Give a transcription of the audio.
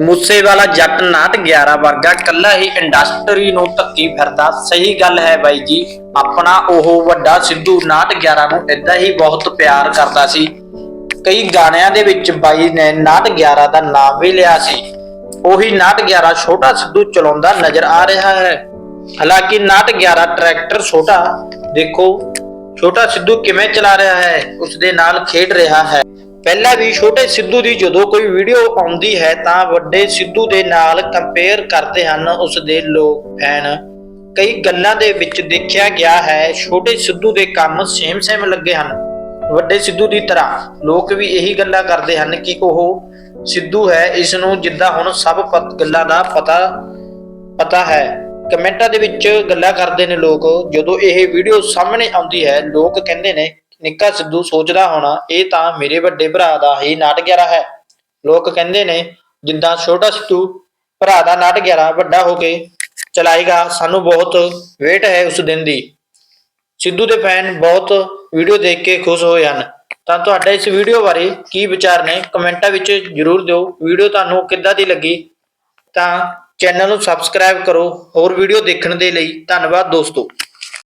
ਮੂਸੇ ਜੱਟ ਨਾਟ 11 ਵਰਗਾ ਕੱਲਾ ਹੀ ਇੰਡਸਟਰੀ ਨੂੰ ਧੱਕੀ ਫਿਰਦਾ। ਸਹੀ ਗੱਲ ਹੈ ਬਾਈ ਜੀ, ਆਪਣਾ ਉਹ ਵੱਡਾ ਸਿੱਧੂ ਨਾਟ 11 ਨੂੰ ਇਦਾਂ ਹੀ ਬਹੁਤ ਪਿਆਰ ਕਰਦਾ ਸੀ। ਕਈ ਗਾਣਿਆਂ ਦੇ ਵਿੱਚ ਬਾਈ ਨੇ ਨਾਟ 11 ਦਾ ਨਾਮ ਵੀ ਲਿਆ ਸੀ। ਉਹੀ ਨਾਟ 11 ਛੋਟਾ ਸਿੱਧੂ ਚਲਾਉਂਦਾ ਨਜ਼ਰ ਆ ਰਿਹਾ ਹੈ। ਹਾਲਾਂਕਿ ਨਾਟ 11 ਟਰੈਕਟਰ ਛੋਟਾ, ਦੇਖੋ, ਛੋਟਾ ਸਿੱਧੂ ਕਿਵੇਂ ਚਲਾ ਰਿਹਾ ਹੈ ਉਸ ਦੇ ਨਾਲ ਖੇਡ ਰਿਹਾ ਹੈ। ਪਹਿਲਾਂ ਵੀ ਛੋਟੇ ਸਿੱਧੂ ਦੀ ਜਦੋਂ ਕੋਈ ਵੀਡੀਓ ਆਉਂਦੀ ਹੈ ਤਾਂ ਵੱਡੇ ਸਿੱਧੂ ਦੇ ਨਾਲ ਕੰਪੇਅਰ ਕਰਦੇ ਹਨ ਉਸ ਦੇ ਲੋਕ ਫੈਨ ਕਈ ਗੱਲਾਂ ਦੇ ਵਿੱਚ ਦੇਖਿਆ ਗਿਆ ਹੈ, ਛੋਟੇ ਸਿੱਧੂ ਦੇ ਕੰਮ ਸੇਮ ਸੇਮ ਲੱਗੇ ਹਨ। ਵੱਡੇ ਸਿੱਧੂ ਦੀ ਤਰ੍ਹਾਂ ਲੋਕ ਵੀ ਇਹੀ ਗੱਲਾਂ ਕਰਦੇ ਹਨ ਕਿ ਉਹ ਸਿੱਧੂ ਹੈ ਇਸ ਨੂੰ ਜਿੱਦਾਂ ਹੁਣ ਸਭ ਪਤ- ਗੱਲਾਂ ਦਾ ਪਤਾ ਪਤਾ ਹੈ। ਕਮੈਂਟਾਂ ਦੇ ਵਿੱਚ ਗੱਲਾਂ ਕਰਦੇ ਨੇ ਲੋਕ, ਜਦੋਂ ਇਹ ਵੀਡੀਓ ਸਾਹਮਣੇ ਆਉਂਦੀ ਹੈ, ਲੋਕ ਕਹਿੰਦੇ ਨੇ ਨਿੱਕਾ ਸਿੱਧੂ ਸੋਚਦਾ ਹੋਣਾ, ਇਹ ਤਾਂ ਮੇਰੇ ਵੱਡੇ ਭਰਾ ਦਾ ਹੀ ਨਾਟ 11 ਹੈ। ਲੋਕ ਕਹਿੰਦੇ ਨੇ, ਜਿੱਦਾਂ ਛੋਟਾ ਸਿੱਧੂ ਭਰਾ ਦਾ ਨਾਟ 11 ਵੱਡਾ ਹੋ ਕੇ ਚਲਾਏਗਾ, ਸਾਨੂੰ ਬਹੁਤ ਵੇਟ ਹੈ ਉਸ ਦਿਨ ਦੀ। ਸਿੱਧੂ ਦੇ ਫੈਨ ਬਹੁਤ ਵੀਡੀਓ ਦੇਖ ਕੇ ਖੁਸ਼ ਹੋਏ ਹਨ। ਤਾਂ ਤੁਹਾਡਾ ਇਸ ਵੀਡੀਓ ਬਾਰੇ ਕੀ ਵਿਚਾਰ ਨੇ, ਕਮੈਂਟਾਂ ਵਿੱਚ ਜਰੂਰ ਦਿਓ। ਵੀਡੀਓ ਤੁਹਾਨੂੰ ਕਿੱਦਾਂ ਦੀ ਲੱਗੀ? ਤਾਂ ਚੈਨਲ ਨੂੰ ਸਬਸਕ੍ਰਾਈਬ ਕਰੋ। ਹੋਰ ਵੀਡੀਓ ਦੇਖਣ ਦੇ ਲਈ ਧੰਨਵਾਦ ਦੋਸਤੋ।